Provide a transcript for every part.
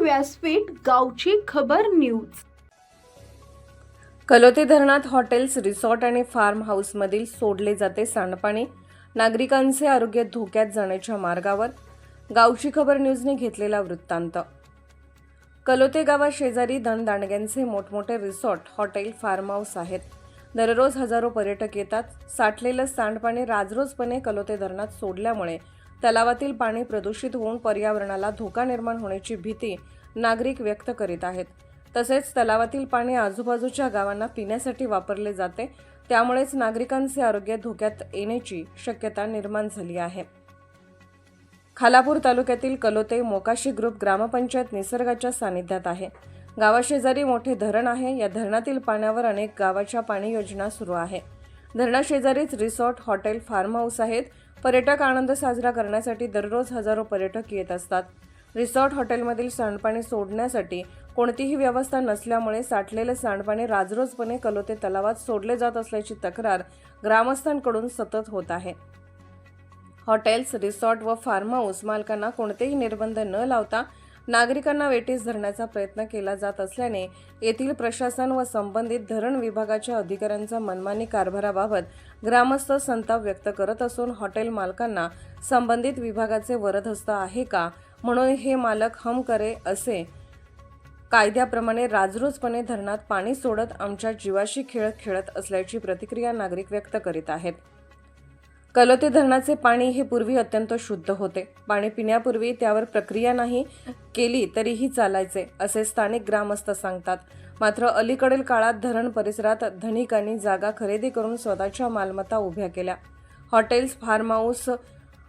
व्यासपीठ गावची खबर न्यूज. कलोते धरणात हॉटेल्स रिसॉर्ट आणि फार्म हाऊसमधील सोडले जाते सांडपाणी. नागरिकांचे आरोग्य धोक्यात जाण्याच्या मार्गावर गावची खबर न्यूजने घेतलेला वृत्तांत. कलोते गावाशेजारी दणदांडग्यांचे मोठमोठे रिसॉर्ट हॉटेल फार्म हाऊस आहेत. दररोज हजारो पर्यटक येतात. साठलेलं सांडपाणी राजरोजपणे कलोते धरणात सोडल्यामुळे तलावातील पाणी प्रदूषित होऊन पर्यावरणाला धोका निर्माण होण्याची भीती नागरिक व्यक्त करीत आहेत. तसेच तलावातील पाणी आजूबाजूच्या गावांना पिण्यासाठी वापरले जाते. त्यामुळेच नागरिकांचे आरोग्य धोक्यात येण्याची शक्यता निर्माण झाली आहे. खालापूर तालुक्यातील कलोते मोकाशी ग्रुप ग्रामपंचायत निसर्गाच्या सानिध्यात आहे. गावाशेजारी मोठे धरण आहे. या धरणातील पाण्यावर अनेक गावाच्या पाणी योजना सुरू आहे. धरणाशेजारीच रिसॉर्ट हॉटेल फार्म हाऊस आहेत. पर्यटक आनंद साजरा करण्यासाठी दररोज हजारो पर्यटक येत असतात. रिसॉर्ट हॉटेलमधील सांडपाणी सोडण्यासाठी कोणतीही व्यवस्था नसल्यामुळे साठलेले सांडपाणी राजरोजपणे कलोते तलावात सोडले जात असल्याची तक्रार ग्रामस्थांकडून सतत होत आहे. हॉटेल्स रिसॉर्ट व फार्म हाऊस मालकांना कोणतेही निर्बंध न लावता नागरिकांना वेटीस धरण्याचा प्रयत्न केला जात असल्याने येथील प्रशासन व संबंधित धरण विभागाच्या अधिकाऱ्यांचा मनमानी कारभाराबाबत ग्रामस्थ संताप व्यक्त करत असून हॉटेल मालकांना संबंधित विभागाचे वरदहस्त आहे का म्हणून हे मालक हम करे असे कायद्याप्रमाणे राजरोजपणे धरणात पाणी सोडत आमच्या जीवाशी खेळ खेळत असल्याची प्रतिक्रिया नागरिक व्यक्त करीत आहेत. कलोते धरणाचे पाणी हे पूर्वी अत्यंत शुद्ध होते. पाणी पिण्यापूर्वी त्यावर प्रक्रिया नाही केली तरीही चालायचे असे स्थानिक ग्रामस्थ सांगतात. मात्र अलीकडील काळात धरण परिसरात धनिकांनी जागा खरेदी करून स्वतःच्या मालमत्ता उभ्या केल्या. हॉटेल्स फार्म हाऊस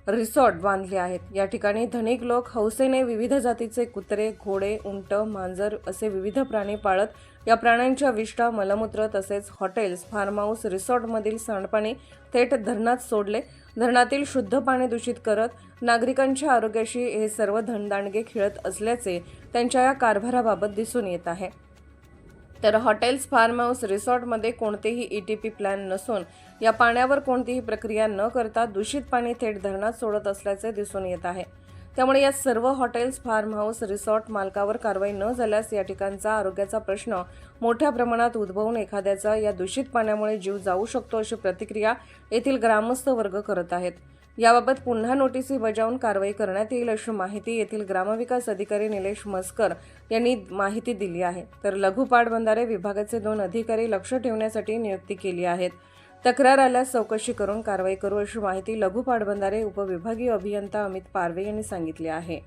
रिसॉर्ट बांधले आहेत. या ठिकाणी धनिक लोक हौसेने विविध जातीचे कुत्रे घोडे उंट मांजर असे विविध प्राणी पाळत या प्राण्यांच्या विष्ठा मलमूत्र तसेच हॉटेल्स फार्म हाऊस रिसॉर्टमधील सांडपाणी थेट धरणात सोडले. धरणातील शुद्ध पाणी दूषित करत नागरिकांच्या आरोग्याशी हे सर्व धनदांडगे खेळत असल्याचे त्यांच्या या कारभाराबाबत दिसून येत आहे. तर हॉटेल्स फार्म हाऊस रिसॉर्टमध्ये कोणतेही ई टी पी प्लॅन नसून या पाण्यावर कोणतीही प्रक्रिया न करता दूषित पाणी थेट धरणात सोडत असल्याचे दिसून येत आहे. त्यामुळे या सर्व हॉटेल्स फार्म हाऊस रिसॉर्ट मालकावर कारवाई न झाल्यास या ठिकाणचा आरोग्याचा प्रश्न मोठ्या प्रमाणात उद्भवून एखाद्याचा या दूषित पाण्यामुळे जीव जाऊ शकतो अशी प्रतिक्रिया येथील ग्रामस्थ वर्ग करत आहेत. याबाबत पुन्हा नोटीसी बजावून कारवाई करण्यात येईल अशी माहिती येथील ग्रामविकास अधिकारी निलेश मस्कर यांनी माहिती दिली आहे. तर लघु पाटबंधारे विभागाचे दोन अधिकारी लक्ष ठेवण्यासाठी नियुक्ती केली आहेत. तक्रार आल्यास चौकशी करून कारवाई करू अशी माहिती लघु पाटबंधारे उपविभागीय अभियंता अमित पारवे यांनी सांगितली आहे.